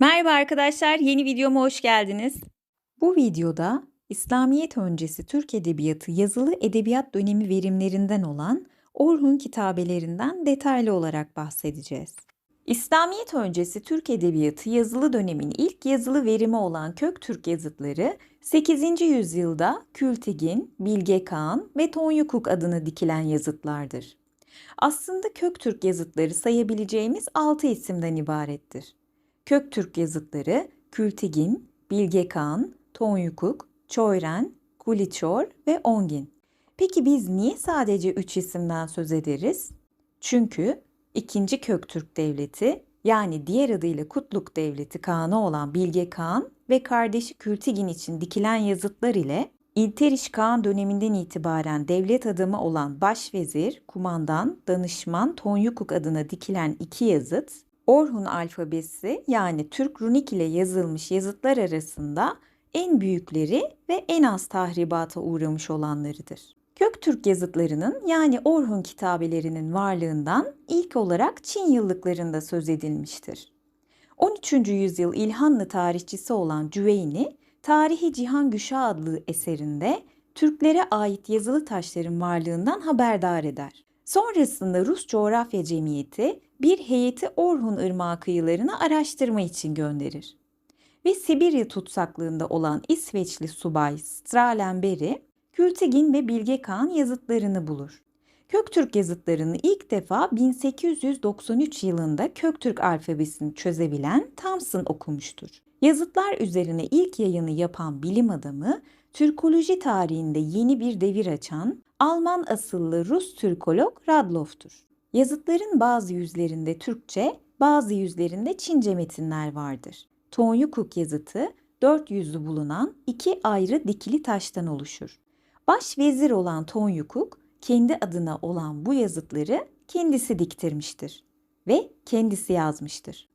Merhaba arkadaşlar, yeni videoma hoş geldiniz. Bu videoda İslamiyet öncesi Türk Edebiyatı yazılı edebiyat dönemi verimlerinden olan Orhun kitabelerinden detaylı olarak bahsedeceğiz. İslamiyet öncesi Türk Edebiyatı yazılı dönemin ilk yazılı verimi olan Köktürk yazıtları 8. yüzyılda Kültigin, Bilge Kağan ve Tonyukuk adını dikilen yazıtlardır. Aslında Köktürk yazıtları sayabileceğimiz 6 isimden ibarettir. Köktürk yazıtları Kültigin, Bilge Kağan, Tonyukuk, Çoyren, Kuliçor ve Ongin. Peki biz niye sadece üç isimden söz ederiz? Çünkü ikinci Köktürk Devleti yani diğer adıyla Kutluk Devleti Kağan'ı olan Bilge Kağan ve kardeşi Kültigin için dikilen yazıtlar ile İlteriş Kağan döneminden itibaren devlet adamı olan başvezir, kumandan, danışman Tonyukuk adına dikilen iki yazıt, Orhun alfabesi yani Türk runik ile yazılmış yazıtlar arasında en büyükleri ve en az tahribata uğramış olanlarıdır. Köktürk yazıtlarının yani Orhun kitabelerinin varlığından ilk olarak Çin yıllıklarında söz edilmiştir. 13. yüzyıl İlhanlı tarihçisi olan Cüveyni, Tarihi Cihan Güşa adlı eserinde Türklere ait yazılı taşların varlığından haberdar eder. Sonrasında Rus Coğrafya Cemiyeti bir heyeti Orhun Irmağı kıyılarına araştırma için gönderir. Ve Sibirya tutsaklığında olan İsveçli subay Stralenberry, Kültigin ve Bilge Kağan yazıtlarını bulur. Köktürk yazıtlarını ilk defa 1893 yılında Köktürk alfabesini çözebilen Thomson okumuştur. Yazıtlar üzerine ilk yayını yapan bilim adamı, Türkoloji tarihinde yeni bir devir açan Alman asıllı Rus Türkolog Radloff'tur. Yazıtların bazı yüzlerinde Türkçe, bazı yüzlerinde Çince metinler vardır. Tonyukuk yazıtı dört yüzlü bulunan iki ayrı dikili taştan oluşur. Baş vezir olan Tonyukuk kendi adına olan bu yazıtları kendisi diktirmiştir ve kendisi yazmıştır.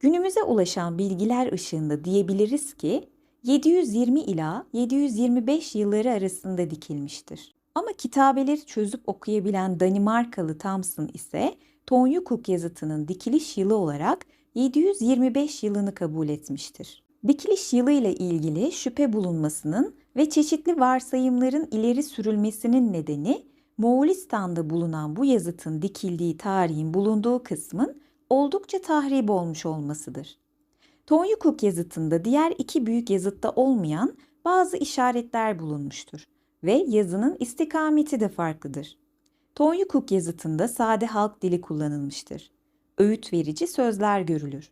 Günümüze ulaşan bilgiler ışığında diyebiliriz ki 720 ila 725 yılları arasında dikilmiştir. Ama kitabeleri çözüp okuyabilen Danimarkalı Thomson ise Tonyukuk yazıtının dikiliş yılı olarak 725 yılını kabul etmiştir. Dikiliş yılı ile ilgili şüphe bulunmasının ve çeşitli varsayımların ileri sürülmesinin nedeni Moğolistan'da bulunan bu yazıtın dikildiği tarihin bulunduğu kısmın oldukça tahrip olmuş olmasıdır. Tonyukuk yazıtında diğer iki büyük yazıtta olmayan bazı işaretler bulunmuştur ve yazının istikameti de farklıdır. Tonyukuk yazıtında sade halk dili kullanılmıştır. Öğüt verici sözler görülür.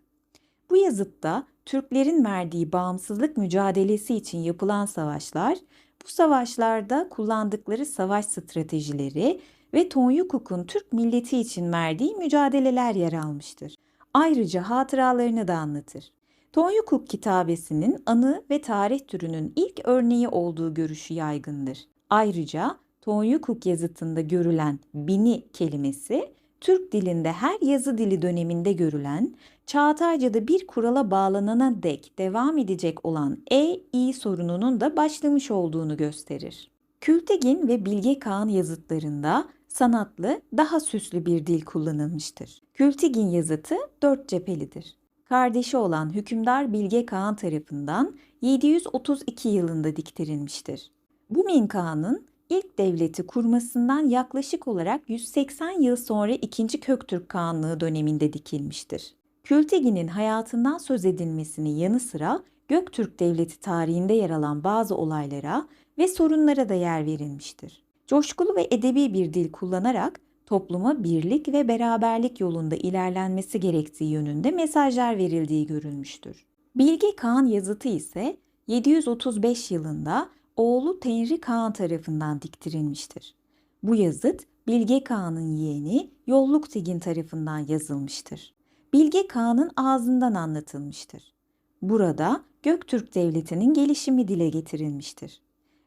Bu yazıtta Türklerin verdiği bağımsızlık mücadelesi için yapılan savaşlar, bu savaşlarda kullandıkları savaş stratejileri ve Tonyukuk'un Türk milleti için verdiği mücadeleler yer almıştır. Ayrıca hatıralarını da anlatır. Tonyukuk kitabesinin anı ve tarih türünün ilk örneği olduğu görüşü yaygındır. Ayrıca Tonyukuk yazıtında görülen bini kelimesi Türk dilinde her yazı dili döneminde görülen Çağatayca'da bir kurala bağlanana dek devam edecek olan E-İ sorununun da başlamış olduğunu gösterir. Kültegin ve Bilge Kağan yazıtlarında sanatlı, daha süslü bir dil kullanılmıştır. Kültigin yazıtı dört cephelidir kardeşi olan hükümdar Bilge Kağan tarafından 732 yılında diktirilmiştir. Bu Min Kağan'ın ilk devleti kurmasından yaklaşık olarak 180 yıl sonra 2. Köktürk Kağanlığı döneminde dikilmiştir. Kültegin'in hayatından söz edilmesinin yanı sıra Göktürk Devleti tarihinde yer alan bazı olaylara ve sorunlara da yer verilmiştir. Coşkulu ve edebi bir dil kullanarak topluma birlik ve beraberlik yolunda ilerlenmesi gerektiği yönünde mesajlar verildiği görülmüştür. Bilge Kağan yazıtı ise 735 yılında oğlu Tenri Kağan tarafından diktirilmiştir. Bu yazıt Bilge Kağan'ın yeğeni Yolluk Tigin tarafından yazılmıştır. Bilge Kağan'ın ağzından anlatılmıştır. Burada Göktürk Devleti'nin gelişimi dile getirilmiştir.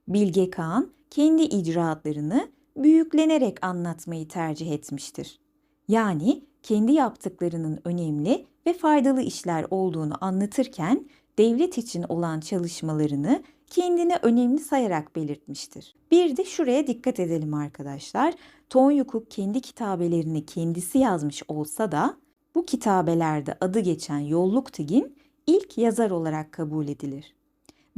Bilge Kağan kendi icraatlarını büyüklenerek anlatmayı tercih etmiştir. Yani kendi yaptıklarının önemli ve faydalı işler olduğunu anlatırken devlet için olan çalışmalarını kendine önemli sayarak belirtmiştir. Bir de şuraya dikkat edelim arkadaşlar. Tonyukuk kendi kitabelerini kendisi yazmış olsa da bu kitabelerde adı geçen Yolluk Tigin ilk yazar olarak kabul edilir.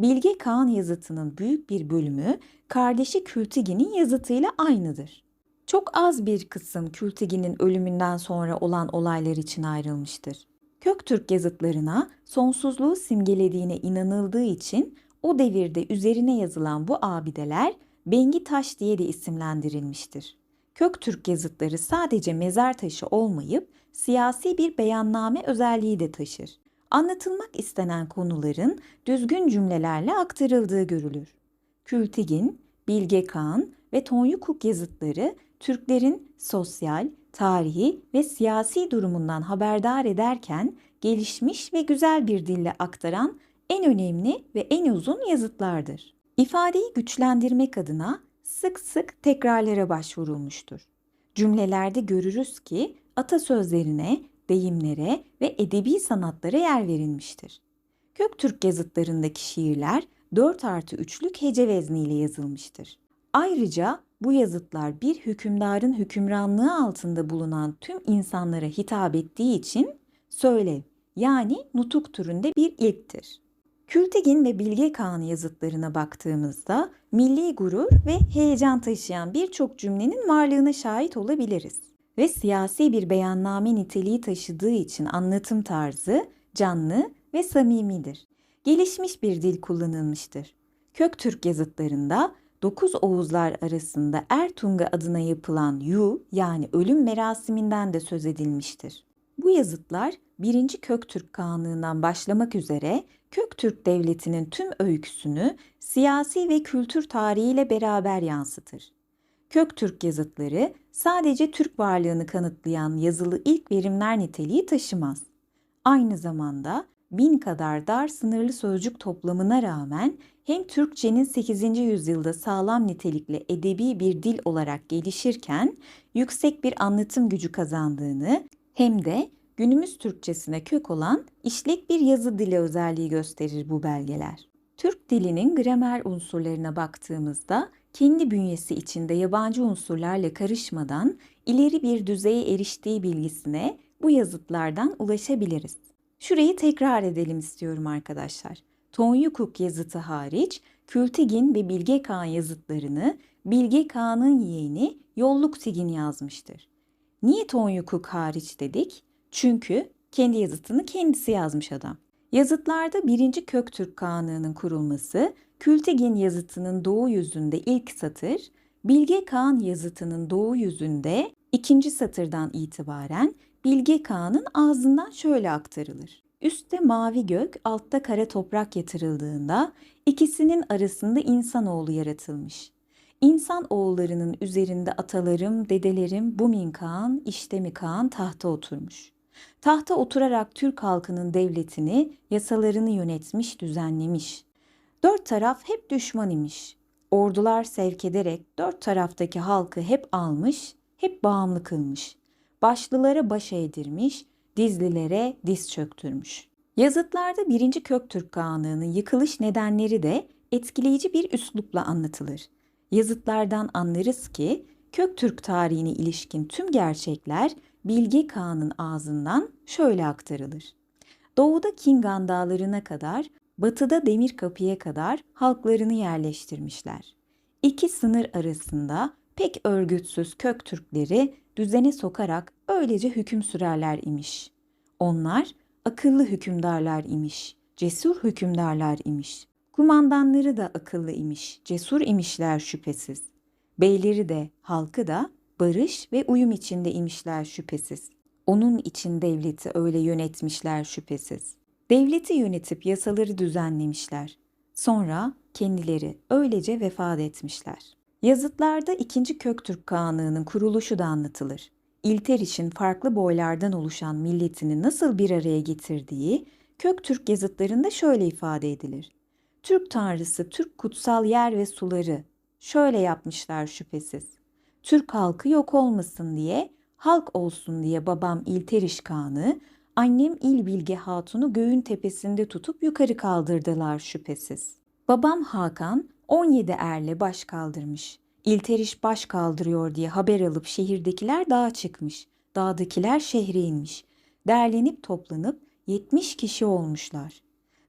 Bilge Kağan yazıtının büyük bir bölümü kardeşi Kültigin'in yazıtıyla aynıdır. Çok az bir kısım Kültigin'in ölümünden sonra olan olaylar için ayrılmıştır. Köktürk yazıtlarına sonsuzluğu simgelediğine inanıldığı için o devirde üzerine yazılan bu abideler Bengi Taş diye de isimlendirilmiştir. Köktürk yazıtları sadece mezar taşı olmayıp siyasi bir beyanname özelliği de taşır. Anlatılmak istenen konuların düzgün cümlelerle aktarıldığı görülür. Kültigin, Bilge Kağan ve Tonyukuk yazıtları Türklerin sosyal, tarihi ve siyasi durumundan haberdar ederken gelişmiş ve güzel bir dille aktaran en önemli ve en uzun yazıtlardır. İfadeyi güçlendirmek adına sık sık tekrarlara başvurulmuştur. Cümlelerde görürüz ki atasözlerine, deyimlere ve edebi sanatlara yer verilmiştir. Göktürk yazıtlarındaki şiirler 4 artı 3'lük hece vezniyle yazılmıştır. Ayrıca bu yazıtlar bir hükümdarın hükümranlığı altında bulunan tüm insanlara hitap ettiği için söylev yani nutuk türünde bir ilktir. Kültegin ve Bilge Kağan yazıtlarına baktığımızda milli gurur ve heyecan taşıyan birçok cümlenin varlığına şahit olabiliriz. Ve siyasi bir beyanname niteliği taşıdığı için anlatım tarzı canlı ve samimidir. Gelişmiş bir dil kullanılmıştır. Köktürk yazıtlarında dokuz Oğuzlar arasında Ertunga adına yapılan yu yani ölüm merasiminden de söz edilmiştir. Bu yazıtlar 1. Köktürk Kağanlığından başlamak üzere Köktürk Devleti'nin tüm öyküsünü siyasi ve kültür tarihiyle beraber yansıtır. Köktürk yazıtları sadece Türk varlığını kanıtlayan yazılı ilk verimler niteliği taşımaz. Aynı zamanda bin kadar dar sınırlı sözcük toplamına rağmen hem Türkçenin 8. yüzyılda sağlam nitelikli edebi bir dil olarak gelişirken yüksek bir anlatım gücü kazandığını hem de günümüz Türkçesine kök olan işlek bir yazı dili özelliği gösterir bu belgeler. Türk dilinin gramer unsurlarına baktığımızda kendi bünyesi içinde yabancı unsurlarla karışmadan ileri bir düzeye eriştiği bilgisine bu yazıtlardan ulaşabiliriz. Şurayı tekrar edelim istiyorum arkadaşlar. Tonyukuk yazıtı hariç Kültigin ve Bilge Kağan yazıtlarını Bilge Kağan'ın yeğeni Yolluk Tigin yazmıştır. Niye Tonyukuk hariç dedik? Çünkü kendi yazıtını kendisi yazmış adam. Yazıtlarda 1. Köktürk Kağanlığı'nın kurulması, Kültigin yazıtının doğu yüzünde ilk satır, Bilge Kağan yazıtının doğu yüzünde ikinci satırdan itibaren Bilge Kağan'ın ağzından şöyle aktarılır. Üste mavi gök, altta kara toprak yatırıldığında ikisinin arasında insanoğlu yaratılmış. İnsan oğullarının üzerinde atalarım, dedelerim Bumin Kağan, İştemi Kağan tahta oturmuş. Tahta oturarak Türk halkının devletini, yasalarını yönetmiş, düzenlemiş. Dört taraf hep düşman imiş. Ordular sevk ederek dört taraftaki halkı hep almış, hep bağımlı kılmış. Başlılara baş eğdirmiş, dizlilere diz çöktürmüş. Yazıtlarda 1. Köktürk Kağanlığı'nın yıkılış nedenleri de etkileyici bir üslupla anlatılır. Yazıtlardan anlarız ki Köktürk tarihine ilişkin tüm gerçekler Bilge Kağan'ın ağzından şöyle aktarılır. Doğuda Kingan dağlarına kadar, batıda Demir Kapı'ya kadar halklarını yerleştirmişler. İki sınır arasında pek örgütsüz kök Türkleri düzene sokarak öylece hüküm sürerler imiş. Onlar akıllı hükümdarlar imiş, cesur hükümdarlar imiş. Kumandanları da akıllı imiş, cesur imişler şüphesiz. Beyleri de, halkı da barış ve uyum içinde imişler şüphesiz. Onun için devleti öyle yönetmişler şüphesiz. Devleti yönetip yasaları düzenlemişler. Sonra kendileri öylece vefat etmişler. Yazıtlarda 2. Köktürk Kağanlığı'nın kuruluşu da anlatılır. İlteriş'in farklı boylardan oluşan milletini nasıl bir araya getirdiği Köktürk yazıtlarında şöyle ifade edilir. Türk tanrısı Türk kutsal yer ve suları şöyle yapmışlar şüphesiz. Türk halkı yok olmasın diye, halk olsun diye babam İlteriş Kağan'ı, annem İl Bilge Hatun'u göğün tepesinde tutup yukarı kaldırdılar şüphesiz. Babam Hakan 17 erle baş kaldırmış. İlteriş baş kaldırıyor diye haber alıp şehirdekiler dağa çıkmış. Dağdakiler şehre inmiş. Derlenip toplanıp 70 kişi olmuşlar.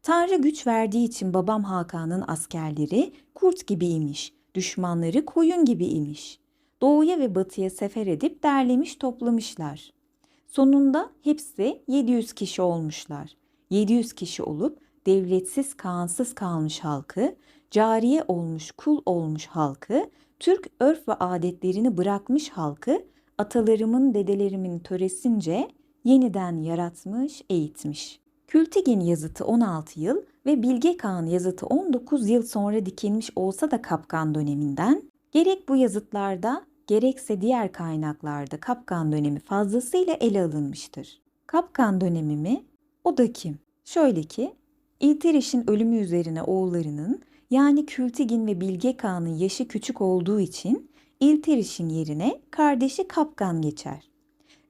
Tanrı güç verdiği için babam Hakan'ın askerleri kurt gibiymiş, düşmanları koyun gibiymiş. Doğuya ve batıya sefer edip derlemiş toplamışlar. Sonunda hepsi 700 kişi olmuşlar. 700 kişi olup devletsiz kağansız kalmış halkı, cariye olmuş kul olmuş halkı, Türk örf ve adetlerini bırakmış halkı, atalarımın dedelerimin töresince yeniden yaratmış, eğitmiş. Kültigin yazıtı 16 yıl ve Bilge Kağan yazıtı 19 yıl sonra dikilmiş olsa da Kapkan döneminden, gerek bu yazıtlarda gerekse diğer kaynaklarda Kapkan dönemi fazlasıyla ele alınmıştır. Kapkan dönemi mi? O da kim? Şöyle ki, İlteriş'in ölümü üzerine oğullarının yani Kültigin ve Bilge Kağan'ın yaşı küçük olduğu için İlteriş'in yerine kardeşi Kapkan geçer.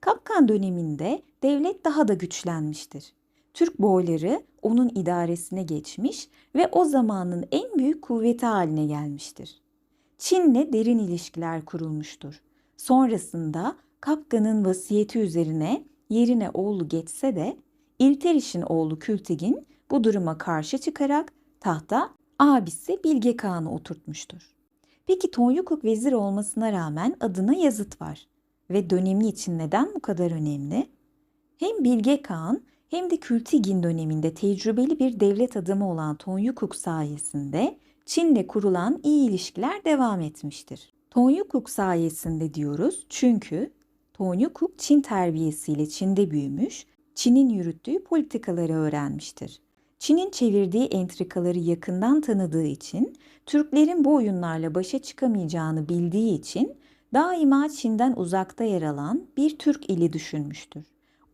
Kapkan döneminde devlet daha da güçlenmiştir. Türk boyları onun idaresine geçmiş ve o zamanın en büyük kuvveti haline gelmiştir. Çin'le derin ilişkiler kurulmuştur. Sonrasında Kapkan'ın vasiyeti üzerine yerine oğlu geçse de İlteriş'in oğlu Kültigin bu duruma karşı çıkarak tahta abisi Bilge Kağan'ı oturtmuştur. Peki Tonyukuk vezir olmasına rağmen adına yazıt var ve dönemi için neden bu kadar önemli? Hem Bilge Kağan hem de Kültigin döneminde tecrübeli bir devlet adamı olan Tonyukuk sayesinde Çin'le kurulan iyi ilişkiler devam etmiştir. Tonyukuk sayesinde diyoruz çünkü Tonyukuk Çin terbiyesiyle Çin'de büyümüş, Çin'in yürüttüğü politikaları öğrenmiştir. Çin'in çevirdiği entrikaları yakından tanıdığı için, Türklerin bu oyunlarla başa çıkamayacağını bildiği için daima Çin'den uzakta yer alan bir Türk ili düşünmüştür.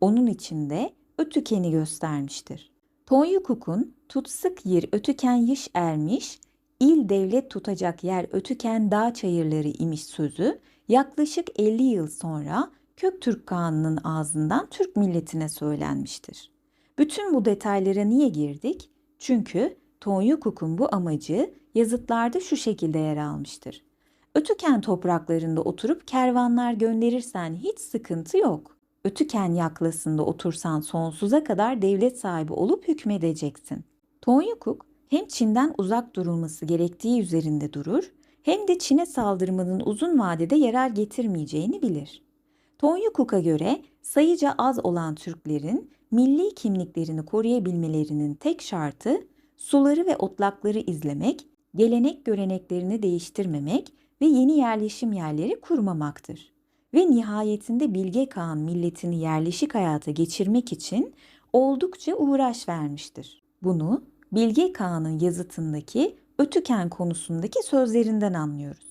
Onun içinde Ötüken'i göstermiştir. Tonyukuk'un tutsık yer Ötüken yiş ermiş, il devlet tutacak yer Ötüken dağ çayırları imiş sözü yaklaşık 50 yıl sonra Köktürk Kağan'ının ağzından Türk milletine söylenmiştir. Bütün bu detaylara niye girdik? Çünkü Tonyukuk'un bu amacı yazıtlarda şu şekilde yer almıştır. Ötüken topraklarında oturup kervanlar gönderirsen hiç sıkıntı yok. Ötüken yaklasında otursan sonsuza kadar devlet sahibi olup hükmedeceksin. Tonyukuk hem Çin'den uzak durulması gerektiği üzerinde durur, hem de Çin'e saldırmanın uzun vadede yarar getirmeyeceğini bilir. Tonyukuk'a göre sayıca az olan Türklerin milli kimliklerini koruyabilmelerinin tek şartı suları ve otlakları izlemek, gelenek göreneklerini değiştirmemek ve yeni yerleşim yerleri kurmamaktır. Ve nihayetinde Bilge Kağan milletini yerleşik hayata geçirmek için oldukça uğraş vermiştir. Bunu Bilge Kağan'ın yazıtındaki Ötüken konusundaki sözlerinden anlıyoruz.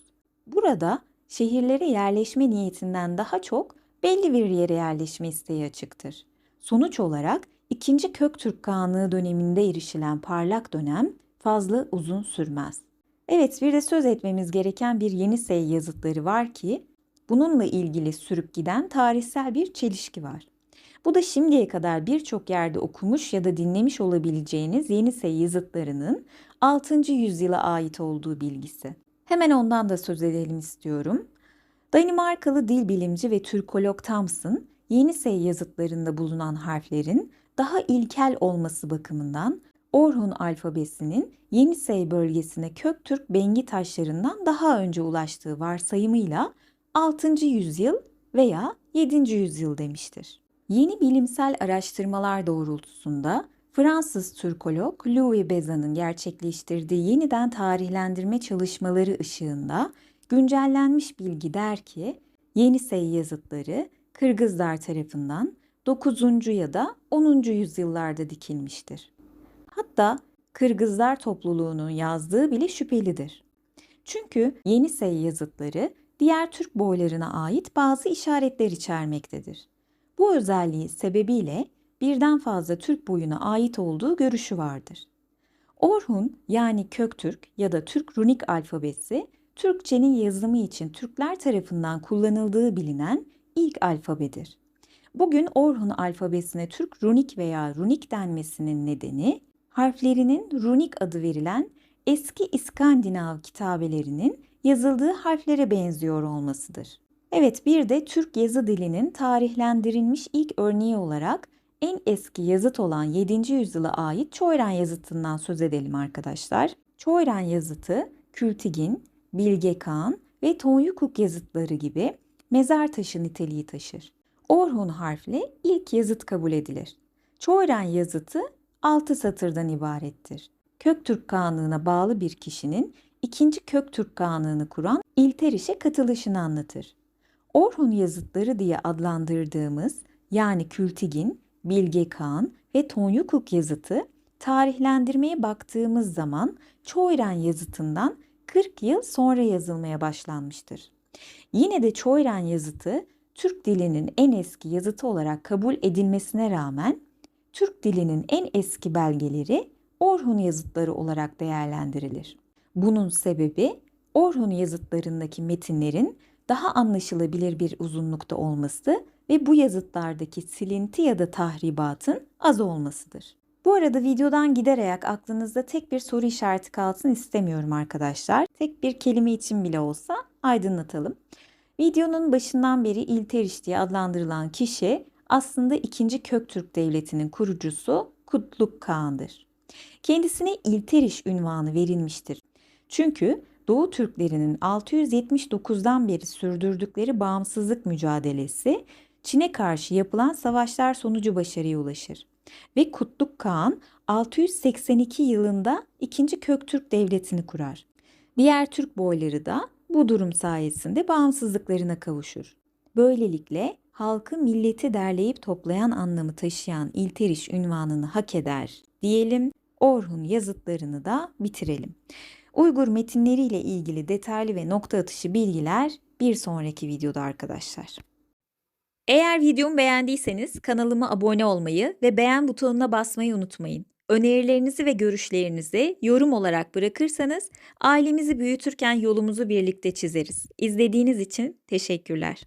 Burada şehirlere yerleşme niyetinden daha çok belli bir yere yerleşme isteği açıktır. Sonuç olarak 2. Köktürk Kağanlığı döneminde erişilen parlak dönem fazla uzun sürmez. Evet bir de söz etmemiz gereken bir Yenisey yazıtları var ki bununla ilgili sürüp giden tarihsel bir çelişki var. Bu da şimdiye kadar birçok yerde okumuş ya da dinlemiş olabileceğiniz Yenisey yazıtlarının 6. yüzyıla ait olduğu bilgisi. Hemen ondan da söz edelim istiyorum. Danimarkalı dil bilimci ve Türkolog Thomson, Yenisey yazıtlarında bulunan harflerin daha ilkel olması bakımından Orhun alfabesinin Yenisey bölgesine Köktürk bengi taşlarından daha önce ulaştığı varsayımıyla 6. yüzyıl veya 7. yüzyıl demiştir. Yeni bilimsel araştırmalar doğrultusunda Fransız Türkolog Louis Bezan'ın gerçekleştirdiği yeniden tarihlendirme çalışmaları ışığında güncellenmiş bilgi der ki Yenisey yazıtları Kırgızlar tarafından 9. ya da 10. yüzyıllarda dikilmiştir. Hatta Kırgızlar topluluğunun yazdığı bile şüphelidir. Çünkü Yenisey yazıtları diğer Türk boylarına ait bazı işaretler içermektedir. Bu özelliği sebebiyle birden fazla Türk boyuna ait olduğu görüşü vardır. Orhun yani Köktürk ya da Türk runik alfabesi Türkçenin yazımı için Türkler tarafından kullanıldığı bilinen ilk alfabedir. Bugün Orhun alfabesine Türk runik veya runik denmesinin nedeni harflerinin runik adı verilen eski İskandinav kitabelerinin yazıldığı harflere benziyor olmasıdır. Evet bir de Türk yazı dilinin tarihlendirilmiş ilk örneği olarak en eski yazıt olan 7. yüzyıla ait Çoyran yazıtından söz edelim arkadaşlar. Çoyran yazıtı Kültigin, Bilge Kağan ve Tonyukuk yazıtları gibi mezar taşı niteliği taşır. Orhun harfli ilk yazıt kabul edilir. Çoyran yazıtı 6 satırdan ibarettir. Köktürk Kağanlığı'na bağlı bir kişinin ikinci Köktürk Kağanlığı'nı kuran İlteriş'e katılışını anlatır. Orhun yazıtları diye adlandırdığımız yani Kültigin, Bilge Kağan ve Tonyukuk yazıtı tarihlendirmeye baktığımız zaman Çoyran yazıtından 40 yıl sonra yazılmaya başlanmıştır. Yine de Çoyran yazıtı Türk dilinin en eski yazıtı olarak kabul edilmesine rağmen Türk dilinin en eski belgeleri Orhun yazıtları olarak değerlendirilir. Bunun sebebi Orhun yazıtlarındaki metinlerin daha anlaşılabilir bir uzunlukta olması ve bu yazıtlardaki silinti ya da tahribatın az olmasıdır. Bu arada videodan giderek aklınızda tek bir soru işareti kalsın istemiyorum arkadaşlar. Tek bir kelime için bile olsa aydınlatalım. Videonun başından beri İlteriş diye adlandırılan kişi aslında 2. Köktürk Devleti'nin kurucusu Kutluk Kağan'dır. Kendisine İlteriş ünvanı verilmiştir. Çünkü Doğu Türklerinin 679'dan beri sürdürdükleri bağımsızlık mücadelesi Çin'e karşı yapılan savaşlar sonucu başarıya ulaşır. Ve Kutluk Kağan 682 yılında 2. Köktürk Devleti'ni kurar. Diğer Türk boyları da bu durum sayesinde bağımsızlıklarına kavuşur. Böylelikle halkı milleti derleyip toplayan anlamı taşıyan İlteriş ünvanını hak eder diyelim. Orhun yazıtlarını da bitirelim. Uygur metinleriyle ilgili detaylı ve nokta atışı bilgiler bir sonraki videoda arkadaşlar. Eğer videomu beğendiyseniz kanalıma abone olmayı ve beğen butonuna basmayı unutmayın. Önerilerinizi ve görüşlerinizi yorum olarak bırakırsanız ailemizi büyütürken yolumuzu birlikte çizeriz. İzlediğiniz için teşekkürler.